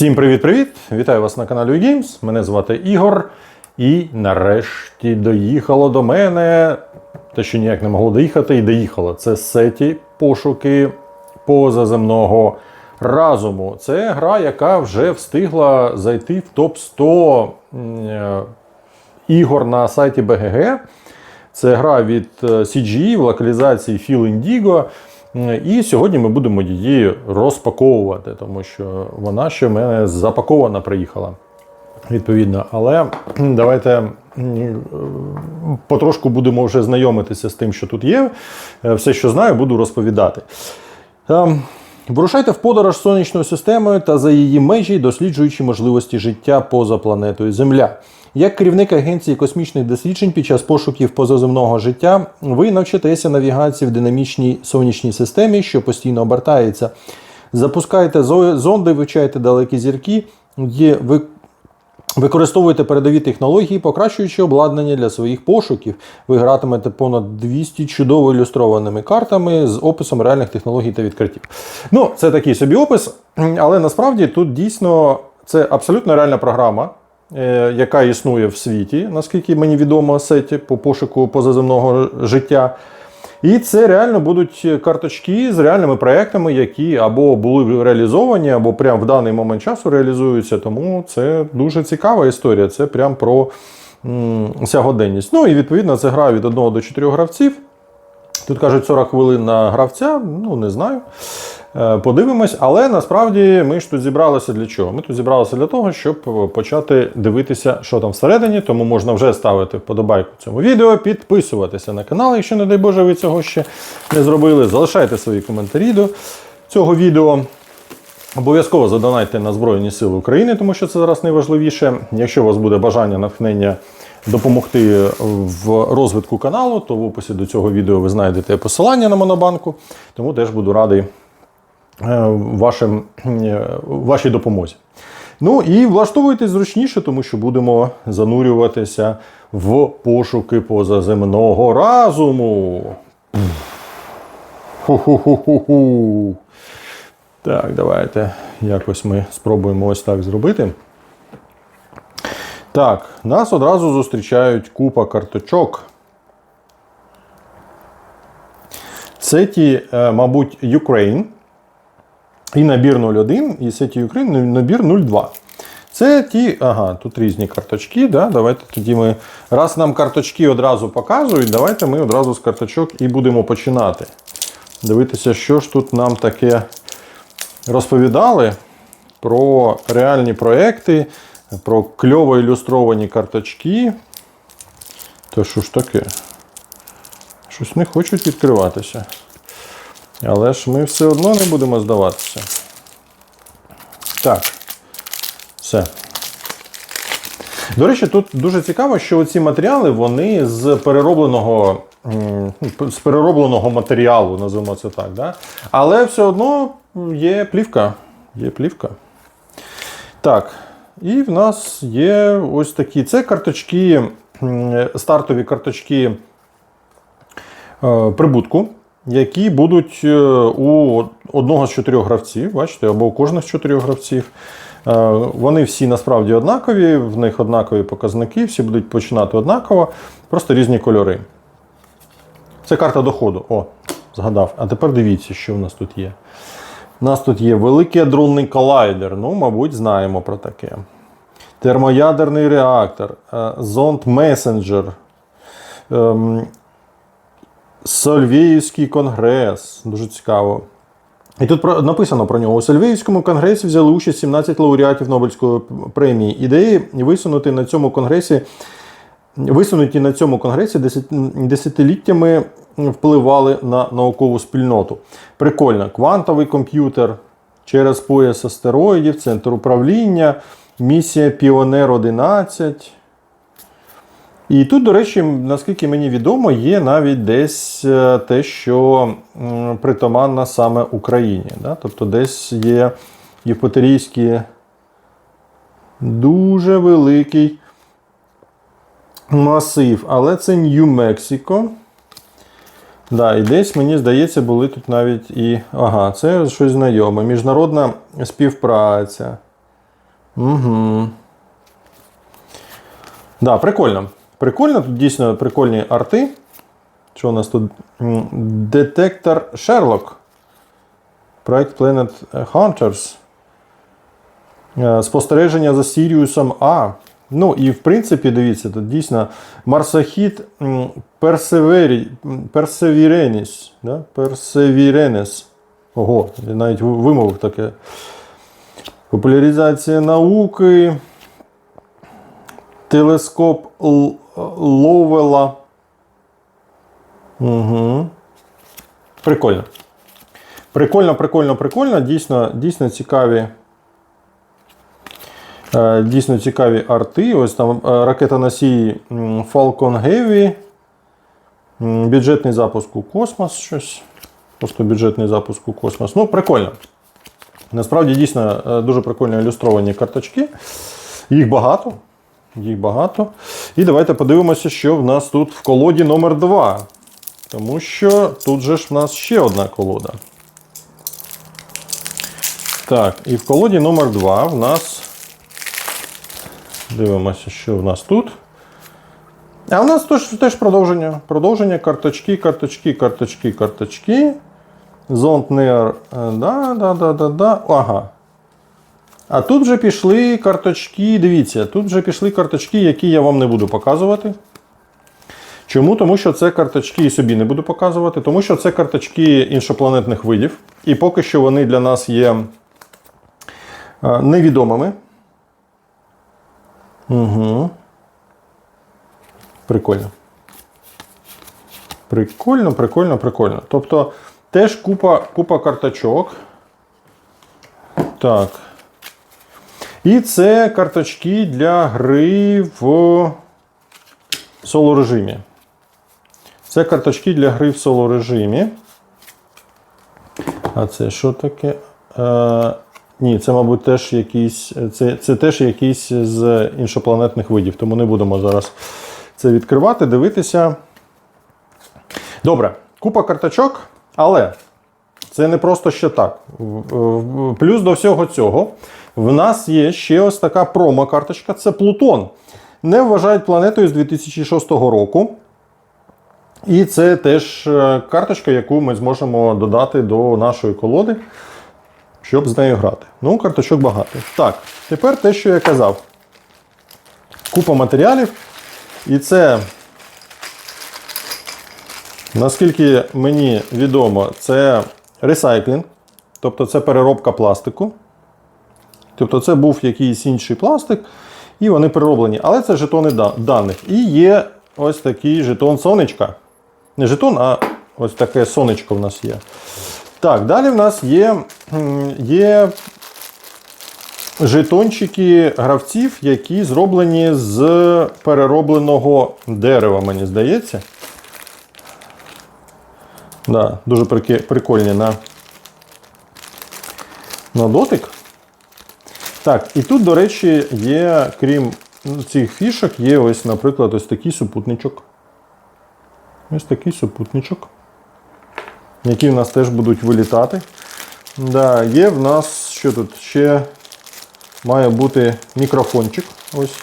Всім привіт-привіт! Вітаю вас на каналі Games. Мене звати Ігор. І нарешті доїхало до мене. Те, що ніяк не могло доїхати, і доїхало. Це сеті пошуки позаземного разуму. Це гра, яка вже встигла зайти в топ 100 е, ігор на сайті BGG. Це гра від е, CGE в локалізації Feel Indigo. Е, І сьогодні ми будемо її розпаковувати, тому що вона ще в мене запакована приїхала. Відповідно, але давайте потрошку будемо вже знайомитися з тим, що тут є. Е, Все, що знаю, буду розповідати. Ем, Вирушайте в подорож сонячною системою та за її межі, досліджуючи можливості життя поза планетою Земля. Як керівник агенції космічних досліджень під час пошуків позаземного життя, ви навчитеся навігації в динамічній сонячній системі, що постійно обертається. Запускайте зо- зонди, вивчайте далекі зірки, ви Використовуйте передові технології, покращуючи обладнання для своїх пошуків. Ви гратимете понад 200 чудово ілюстрованими картами з описом реальних технологій та відкриттів. Ну, це такий собі опис, але насправді тут дійсно це абсолютно реальна програма, яка існує в світі, наскільки мені відомо, сеті по пошуку позаземного життя. І це реально будуть карточки з реальними проектами, які або були реалізовані, або прямо в даний момент часу реалізуються. Тому це дуже цікава історія. Це прям про сягоденність. Ну і відповідно це гра від 1 до 4 гравців. Тут кажуть 40 хвилин на гравця, ну не знаю. Е, Подивимось, але насправді ми ж тут зібралися для чого? Ми тут зібралися для того, щоб почати дивитися, що там всередині. Тому можна вже ставити вподобайку цьому відео, підписуватися на канал, якщо, не дай Боже, ви цього ще не зробили. Залишайте свої коментарі до цього відео. Обов'язково задонайте на Збройні Сили України, тому що це зараз найважливіше. Якщо у вас буде бажання, натхнення допомогти в розвитку каналу, то в описі до цього відео ви знайдете посилання на Монобанку. Тому теж буду радий е, вашим, е, вашій допомозі. Ну і влаштовуйтесь зручніше, тому що будемо занурюватися в пошуки позаземного разуму. Ху-ху-ху-ху-ху. Так, давайте якось ми спробуємо ось так зробити. Так, нас одразу зустрічають купа карточок. Це ті, е, мабуть, Ukraine. І набір 01, і Сеті Ukraine набір 02. Це ті, ага, тут різні карточки. Да? Давайте тоді ми. Раз нам карточки одразу показують, давайте ми одразу з карточок і будемо починати. Дивитися, що ж тут нам таке розповідали про реальні проекти, про кльово ілюстровані карточки. То що ж таке? Щось не хочуть відкриватися. Але ж ми все одно не будемо здаватися. Так. Все. До речі, тут дуже цікаво, що ці матеріали вони з переробленого, з переробленого матеріалу, називаємо це так. Да? Але все одно є плівка. Є плівка. Так. І в нас є ось такі. Це карточки, стартові карточки е, прибутку, які будуть е, у одного з чотирьох гравців, бачите, або у кожного з чотирьох гравців. Е, Вони всі насправді однакові, в них однакові показники, всі будуть починати однаково, просто різні кольори. Це карта доходу. О, згадав. А тепер дивіться, що в нас тут є. У нас тут є великий адронний колайдер. Ну, мабуть, знаємо про таке. Термоядерний реактор, е, зонд месенджер, ем, Сольвіївський конгрес. Дуже цікаво. І тут про- написано про нього. У Сольвіївському конгресі взяли участь 17 лауреатів Нобелівської премії. Ідеї висунути на цьому конгресі. Висунуті на цьому конгресі десятиліттями впливали на наукову спільноту. Прикольно, квантовий комп'ютер через пояс астероїдів, центр управління, місія Піонер 11. І тут, до речі, наскільки мені відомо, є навіть десь е, те, що м, притаманно саме Україні. Да? Тобто десь є Євпаторійський дуже великий масив, але це Нью-Мексико. Да, і десь, мені здається, були тут навіть і. Ага, це щось знайоме. Міжнародна співпраця. Угу. Да, прикольно. Прикольно, тут дійсно прикольні арти. Що у нас тут? Детектор Sherlock. Проект Planet Hunters. Е, Спостереження за Сіріусом А. Ну і в принципі, дивіться, тут дійсно марсохід м, Perseveri- Да? Perseverance. Ого, я навіть вимовив таке. Популяризація науки. Телескоп Ловела. Угу. Прикольно. Прикольно, прикольно, прикольно. Дійсно, дійсно цікаві. е, Дійсно цікаві арти. Ось там е, ракета-носій Falcon Heavy. Бюджетний запуск у космос. Щось. Просто бюджетний запуск у космос. Ну, прикольно. Насправді дійсно е, дуже прикольно ілюстровані карточки. Їх багато. Їх багато. І давайте подивимося, що в нас тут в колоді номер 2 Тому що тут же ж в нас ще одна колода. Так, і в колоді номер 2 в нас. Дивимося, що в нас тут. А в нас теж, теж продовження. Продовження карточки, карточки, карточки, карточки. Зонт Неар. е, Да, да, да, да, да. Ага. А тут вже пішли карточки. Дивіться, тут вже пішли карточки, які я вам не буду показувати. Чому? Тому що це карточки і собі не буду показувати, тому що це карточки іншопланетних видів. І поки що вони для нас є е, невідомими. Угу. Прикольно. Прикольно, прикольно, прикольно. Тобто теж купа, купа карточок. Так. І це карточки для гри в соло режимі. Це карточки для гри в соло режимі. А це що таке? Е, ні, це, мабуть, теж якісь. Це, це теж якісь з іншопланетних видів, тому не будемо зараз це відкривати, дивитися. Добре, купа карточок, але це не просто ще так. Плюс до всього цього, в нас є ще ось така промо-карточка це Плутон. Не вважають планетою з 2006 року. І це теж е, карточка, яку ми зможемо додати до нашої колоди, щоб з нею грати. Ну, карточок багато. Так, тепер те, що я казав. Купа матеріалів. І це, наскільки мені відомо, це ресайклінг, тобто це переробка пластику. Тобто це був якийсь інший пластик, і вони перероблені. Але це жетони даних. І є ось такий жетон сонечка. Не жетон, а ось таке сонечко в нас є. Так, далі в нас є, є жетончики гравців, які зроблені з переробленого дерева, мені здається. Да, дуже прикольні на, на дотик. Так, і тут, до речі, є, крім цих фішок, є ось, наприклад, ось такий супутничок. Ось такий супутничок, які в нас теж будуть вилітати. Да, є в нас, що тут ще має бути мікрофончик. Ось.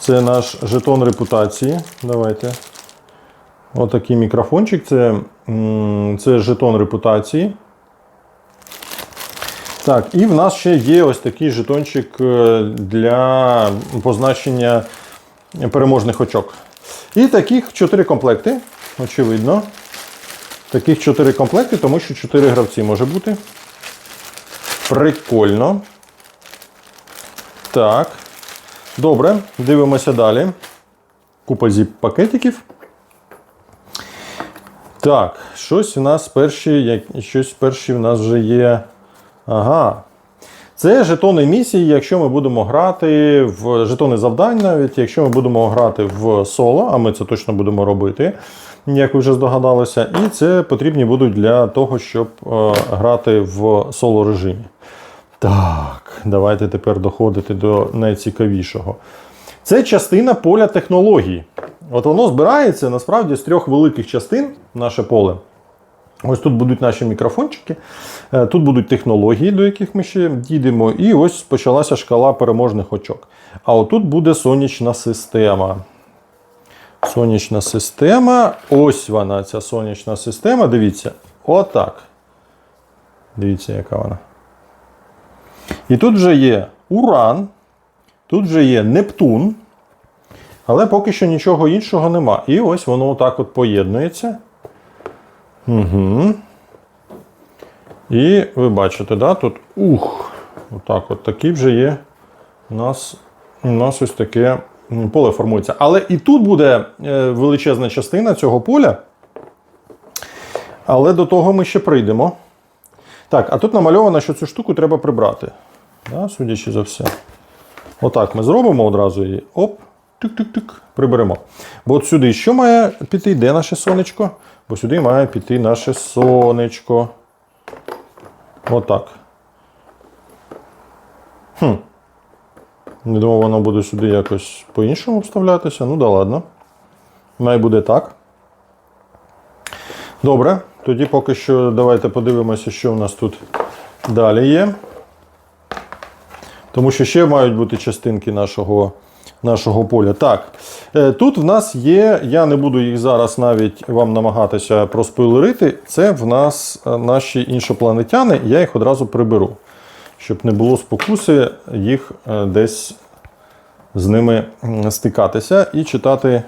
Це наш жетон репутації. Давайте. Отакий мікрофончик. Це, це жетон репутації. Так, і в нас ще є ось такий жетончик е, для позначення переможних очок. І таких 4 комплекти, очевидно. Таких 4 комплекти, тому що 4 гравці може бути. Прикольно. Так. Добре, дивимося далі. Купа зіп-пакетиків. Так, щось у нас перші, щось перші в нас вже є. Ага. Це жетони місії, якщо ми будемо грати в жетони завдань, навіть якщо ми будемо грати в соло, а ми це точно будемо робити, як ви вже здогадалися. І це потрібні будуть для того, щоб е, грати в соло режимі. Так, давайте тепер доходити до найцікавішого. Це частина поля технології. От воно збирається насправді з трьох великих частин, наше поле. Ось тут будуть наші мікрофончики, е, тут будуть технології, до яких ми ще дійдемо. І ось почалася шкала переможних очок. А отут буде сонячна система. Сонячна система. Ось вона, ця сонячна система. Дивіться, отак. Дивіться, яка вона. І тут вже є Уран, тут вже є Нептун. Але поки що нічого іншого нема. І ось воно отак от поєднується. Угу. І ви бачите, да, тут ух, отак от такий вже є. У нас, у нас ось таке поле формується. Але і тут буде е, величезна частина цього поля. Але до того ми ще прийдемо. Так, а тут намальовано, що цю штуку треба прибрати. Да, судячи за все. Отак ми зробимо одразу її. Оп, тик-тик-тик, приберемо. Бо от сюди що має піти? Де наше сонечко? Бо сюди має піти наше сонечко. Отак. Хм. Не думав, воно буде сюди якось по-іншому вставлятися. Ну да ладно. Має буде так. Добре. Тоді поки що давайте подивимося, що в нас тут далі є. Тому що ще мають бути частинки нашого, нашого поля. Так, е, тут в нас є, я не буду їх зараз навіть вам намагатися проспойлерити. Це в нас е, наші іншопланетяни, я їх одразу приберу, щоб не було спокуси їх е, десь з ними стикатися і читати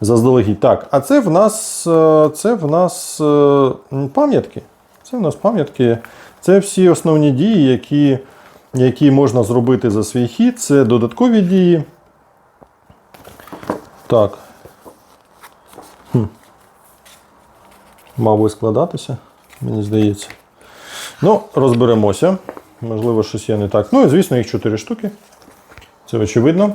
заздалегідь. Так, а це в нас, це в нас пам'ятки. Це в нас пам'ятки. Це всі основні дії, які, які можна зробити за свій хід. Це додаткові дії. Так. Хм. Би складатися, мені здається. Ну, розберемося. Можливо, щось є не так. Ну і звісно, їх 4 штуки. Це очевидно.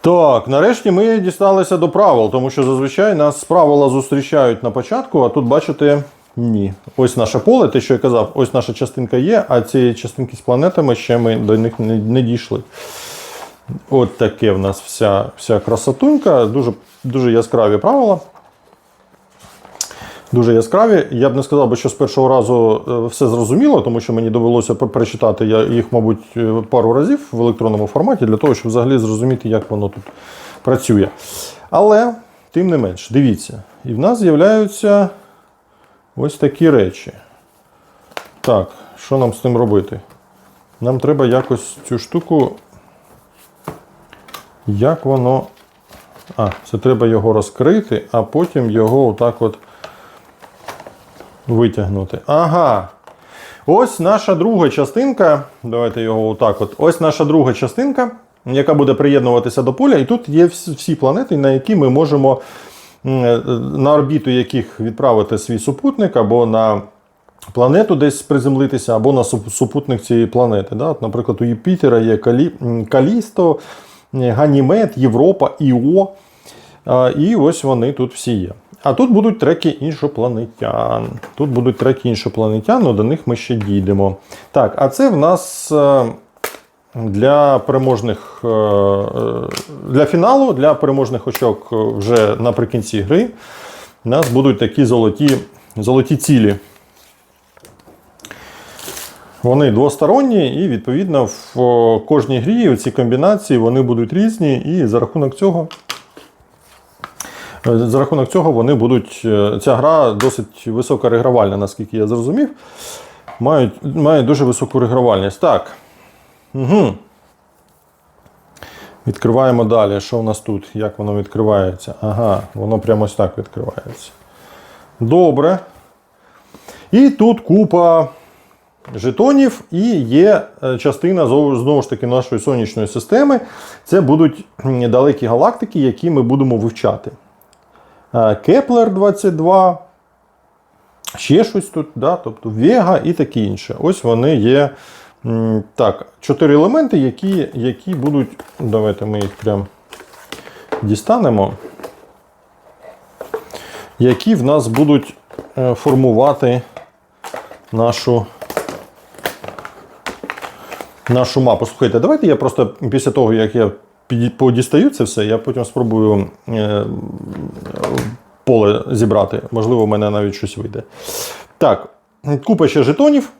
Так, нарешті ми дісталися до правил, тому що зазвичай нас правила зустрічають на початку, а тут, бачите, ні. Ось наше поле, те, що я казав, ось наша частинка є, а цієї частинки з планетами ще ми до них не, не дійшли. От таке в нас вся, вся красотунька, дуже, дуже яскраві правила. Дуже яскраві. Я б не сказав, що з першого разу е, все зрозуміло, тому що мені довелося я їх, мабуть, е, пару разів в електронному форматі для того, щоб взагалі зрозуміти, як воно тут працює. Але, тим не менш, дивіться, і в нас з'являються ось такі речі. Так, що нам з тим робити? Нам треба якось цю штуку. Як воно. А, це треба його розкрити, а потім його отак от витягнути. Ага. Ось наша друга частинка. Давайте його отак от. Ось наша друга частинка, яка буде приєднуватися до поля. І тут є всі планети, на які ми можемо на орбіту яких відправити свій супутник або на планету десь приземлитися, або на супутник цієї планети. Да? От, наприклад, у Юпітера є Калі... Калісто, е, Ганімед, Європа, Іо. І ось вони тут всі є. А тут будуть треки іншопланетян. Тут будуть треки іншопланетян, але до них ми ще дійдемо. Так, а це в нас е, для переможних е, е, для фіналу, для переможних очок вже наприкінці гри. У нас будуть такі золоті, золоті цілі. Вони двосторонні, і відповідно в кожній грі ці комбінації вони будуть різні, і за рахунок цього. е, За рахунок цього вони будуть. Ця гра досить висока регравальна, наскільки я зрозумів. Мають, має дуже високу регравальність. Так. Угу. Відкриваємо далі. Що в нас тут? Як воно відкривається? Ага, воно прямо ось так відкривається. Добре. І тут купа жетонів, і є е, частина знову ж таки нашої сонячної системи. Це будуть далекі галактики, які ми будемо вивчати. Е, Кеплер 22, ще щось тут, да? тобто Вега і таке інше. Ось вони є. Так, чотири елементи, які, які будуть. Давайте ми їх прям дістанемо. Які в нас будуть е, формувати нашу нашу мапу. Слухайте, давайте я просто після того, як я подістаю це все, я потім спробую е, поле зібрати. Можливо, в мене навіть щось вийде. Так, купа ще жетонів.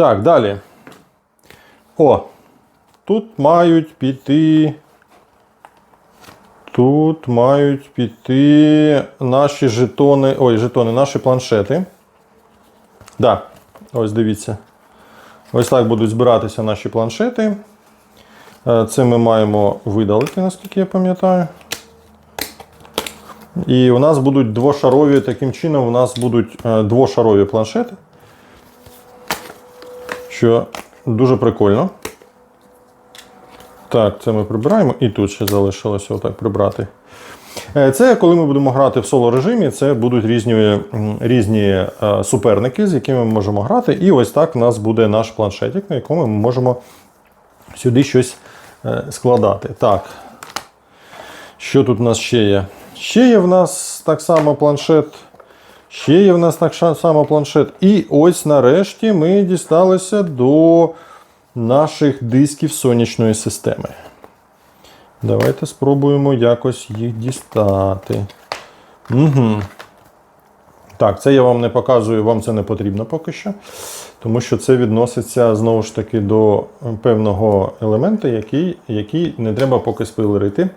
Так, далі. О, тут мають піти. Тут мають піти наші жетони. Ой, жетони, наші планшети. Да, ось дивіться. Ось так будуть збиратися наші планшети. Е, Це ми маємо видалити, наскільки я пам'ятаю. І у нас будуть двошарові, таким чином, у нас будуть е, двошарові планшети. Що дуже прикольно. Так, це ми прибираємо. І тут ще залишилося отак прибрати. Е, Це коли ми будемо грати в соло режимі, це будуть різні, різні е, суперники, з якими ми можемо грати. І ось так в нас буде наш планшетик, на якому ми можемо сюди щось е, складати. Так. Що тут у нас ще є? Ще є в нас так само планшет. Ще є в нас так само планшет. І ось нарешті ми дісталися до наших дисків сонячної системи. Давайте спробуємо якось їх дістати. Угу. Так, це я вам не показую, вам це не потрібно поки що. Тому що це відноситься знову ж таки до певного елемента, який, який не треба поки спойлерити.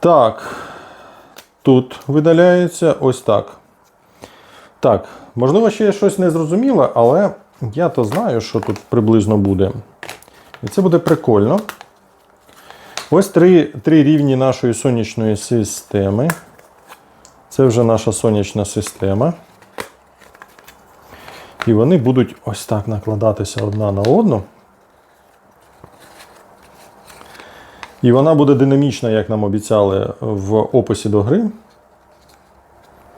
Так, тут видаляється ось так. Так, можливо, ще є щось незрозуміле, але я то знаю, що тут приблизно буде. І це буде прикольно. Ось три, три рівні нашої сонячної системи. Це вже наша сонячна система. І вони будуть ось так накладатися одна на одну. І вона буде динамічна, як нам обіцяли в описі до гри.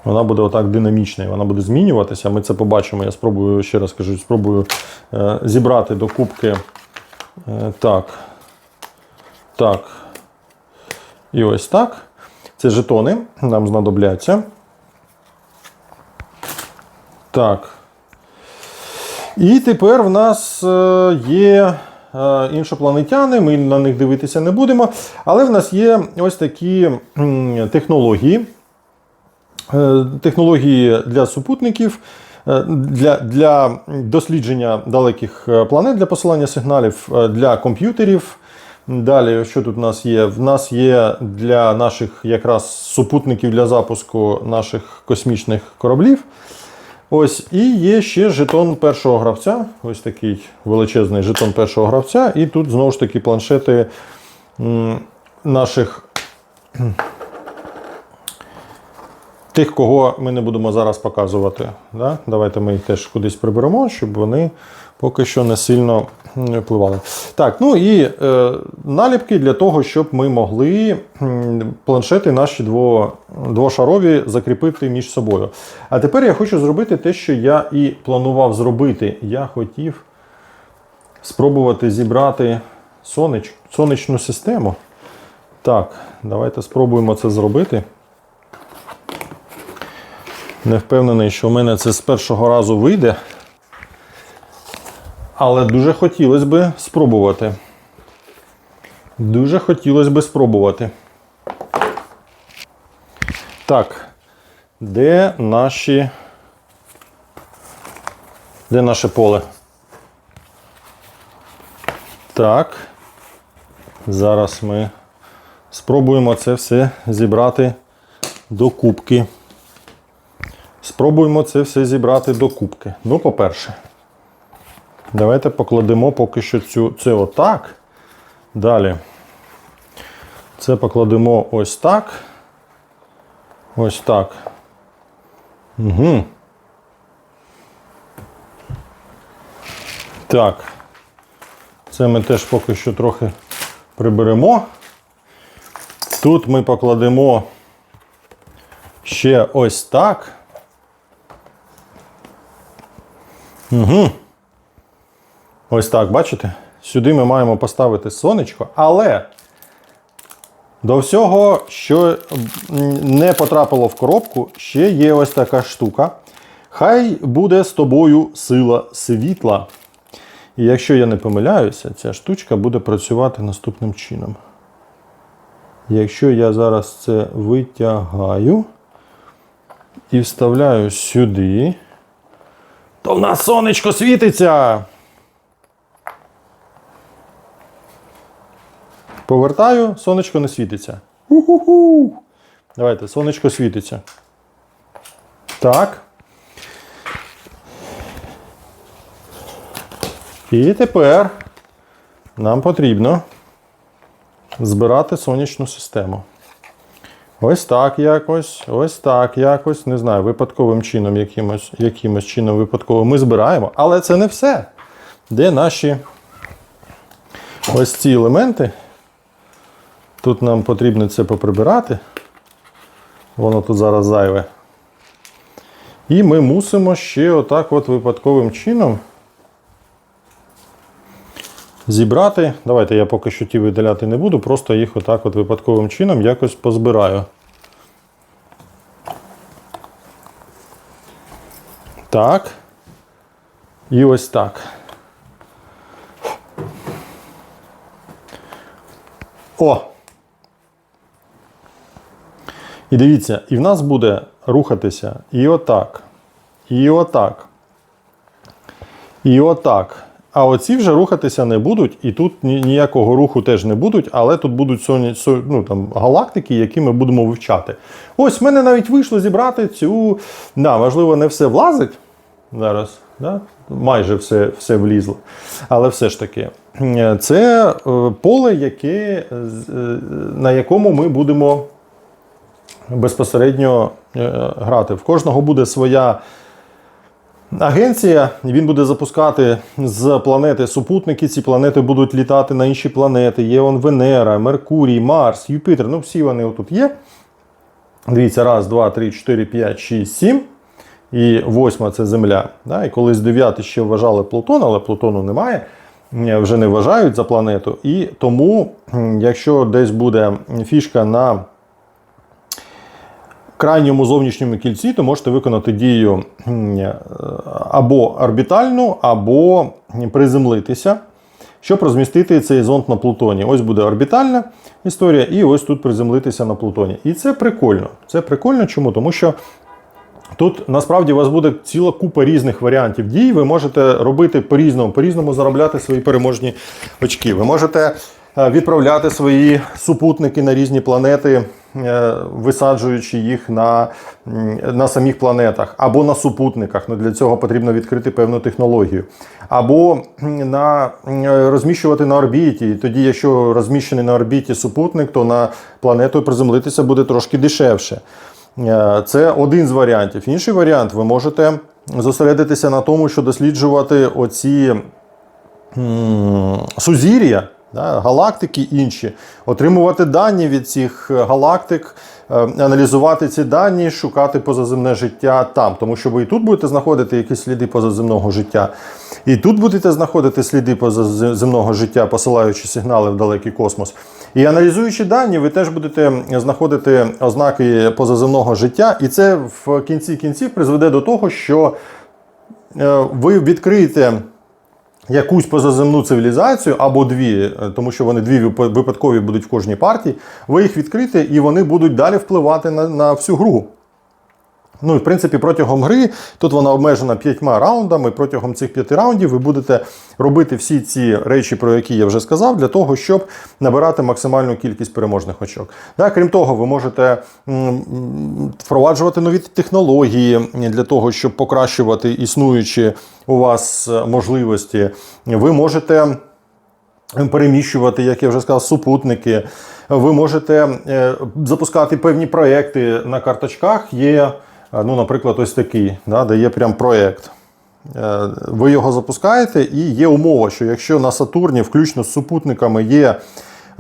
Вона буде отак динамічна, вона буде змінюватися. Ми це побачимо. Я спробую, ще раз кажу, спробую е, зібрати до кубки. Е, так. Так. І ось так. Це жетони нам знадобляться. Так. І тепер в нас е, є е, іншопланетяни, ми на них дивитися не будемо. Але в нас є ось такі технології. Е, Технології для супутників, е, для, для дослідження далеких е, планет, для посилання сигналів для комп'ютерів. Далі, що тут у нас є? В нас є для наших якраз супутників для запуску наших космічних кораблів. Ось, і є ще жетон першого гравця. Ось такий величезний жетон першого гравця. І тут знову ж таки планшети наших тих, кого ми не будемо зараз показувати. Да? Давайте ми їх теж кудись приберемо, щоб вони поки що не сильно впливали. Так, ну і е, наліпки для того, щоб ми могли планшети наші дво, двошарові закріпити між собою. А тепер я хочу зробити те, що я і планував зробити. Я хотів спробувати зібрати сонеч, сонячну систему. Так, давайте спробуємо це зробити. Не впевнений, що в мене це з першого разу вийде. Але дуже хотілося б спробувати. Дуже хотілося б спробувати. Так, де наші. Де наше поле? Так. Зараз ми спробуємо це все зібрати до кубки. Спробуємо це все зібрати до кубки. Ну, по-перше, давайте покладемо поки що цю, це отак. Далі. Це покладемо ось так. Ось так. Угу. Так. Це ми теж поки що трохи приберемо. Тут ми покладемо ще ось так. Угу. Ось так, бачите? Сюди ми маємо поставити сонечко, але до всього, що не потрапило в коробку, ще є ось така штука. Хай буде з тобою сила світла. І якщо я не помиляюся, ця штучка буде працювати наступним чином. Якщо я зараз це витягаю і вставляю сюди, в нас сонечко світиться. Повертаю, сонечко не світиться. У-ху-ху. Давайте, сонечко світиться. Так. І тепер нам потрібно збирати сонячну систему. Ось так якось, ось так якось. Не знаю, випадковим чином, якимось, якимось чином випадково ми збираємо. Але це не все. Де наші ось ці елементи? Тут нам потрібно це поприбирати. Воно тут зараз зайве. І ми мусимо ще отак от випадковим чином зібрати. Давайте я поки що ті видаляти не буду, просто їх отак от випадковим чином якось позбираю. Так. І ось так. О! І дивіться, і в нас буде рухатися і отак, і отак, і отак. А оці вже рухатися не будуть, і тут ніякого руху теж не будуть, але тут будуть соня, со- ну, там, галактики, які ми будемо вивчати. Ось в мене навіть вийшло зібрати цю. Да, можливо, не все влазить зараз. Да? Майже все, все влізло. Але все ж таки, це е, поле, яке, е, на якому ми будемо безпосередньо е, грати. В кожного буде своя агенція, він буде запускати з планети супутники. Ці планети будуть літати на інші планети. Є он Венера, Меркурій, Марс, Юпітер. Ну, всі вони отут є. Дивіться, раз, два, три, чотири, п'ять, шість, сім. І восьма це Земля. Да? І колись дев'ятий ще вважали Плутон, але Плутону немає. Вже не вважають за планету. І тому, якщо десь буде фішка на крайньому зовнішньому кільці, то можете виконати дію е, або орбітальну, або приземлитися, щоб розмістити цей зонд на Плутоні. Ось буде орбітальна історія, і ось тут приземлитися на Плутоні. І це прикольно. Це прикольно чому? Тому що. Тут насправді у вас буде ціла купа різних варіантів дій. Ви можете робити по-різному, по-різному заробляти свої переможні очки. Ви можете е, відправляти свої супутники на різні планети, висаджуючи їх на, на самих планетах або на супутниках. Ну, для цього потрібно відкрити певну технологію. Або на, розміщувати на орбіті. І тоді, якщо розміщений на орбіті супутник, то на планету приземлитися буде трошки дешевше. Е, Це один з варіантів. Інший варіант, ви можете зосередитися на тому, що досліджувати оці сузір'я, да, галактики інші, отримувати дані від цих е, галактик, е, аналізувати ці дані, шукати позаземне життя там. Тому що ви і тут будете знаходити якісь сліди позаземного життя, і тут будете знаходити сліди позаземного життя, посилаючи сигнали в далекий космос. І аналізуючи дані, ви теж будете знаходити ознаки позаземного життя, і це в кінці кінців призведе до того, що е, ви відкриєте якусь позаземну цивілізацію або дві, е, тому що вони дві випадкові будуть в кожній партії. Ви їх відкрите і вони будуть далі впливати на, на всю гру. Ну і в принципі протягом гри тут вона обмежена п'ятьма раундами. Протягом цих п'яти раундів ви будете робити всі ці речі, про які я вже сказав, для того, щоб набирати максимальну кількість переможних очок. Да, крім того, ви можете впроваджувати нові технології для того, щоб покращувати існуючі у вас можливості. Ви можете переміщувати, як я вже сказав, супутники. Ви можете е, запускати певні проекти на карточках. Є, ну, наприклад, ось такий, да, де є прям проєкт. Е, Ви його запускаєте, і є умова, що якщо на Сатурні, включно з супутниками, є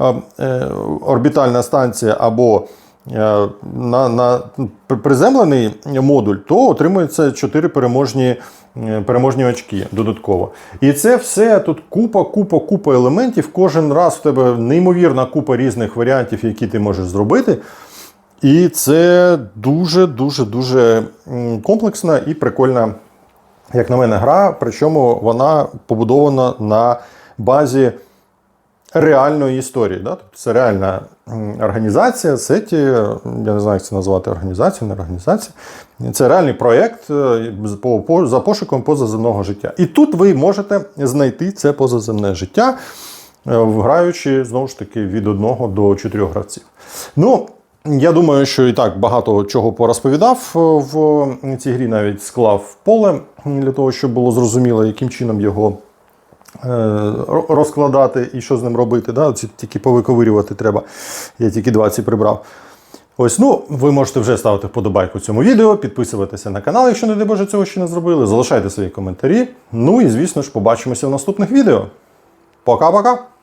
е, е, орбітальна станція або на, на приземлений модуль, то отримується 4 переможні, переможні очки додатково. І це все тут купа, купа, купа елементів. Кожен раз в тебе неймовірна купа різних варіантів, які ти можеш зробити. І це дуже, дуже, комплексна і прикольна, як на мене, гра. Причому вона побудована на базі реальної історії. Да? Тобто це реальна організація, сеті, я не знаю, як це назвати організацію, не організація. Це реальний проєкт е, за пошуком позаземного життя. І тут ви можете знайти це позаземне життя, е, граючи знову ж таки від одного до чотирьох гравців. Ну, я думаю, що і так багато чого порозповідав е, в цій грі, навіть склав поле для того, щоб було зрозуміло, яким чином його е, розкладати і що з ним робити. Да? Ці тільки повиковирювати треба. Я тільки 20 прибрав. Ось, ну, ви можете вже ставити вподобайку цьому відео, підписуватися на канал, якщо не дай Боже цього ще не зробили. Залишайте свої коментарі. Ну і звісно ж, побачимося в наступних відео. Пока-пока!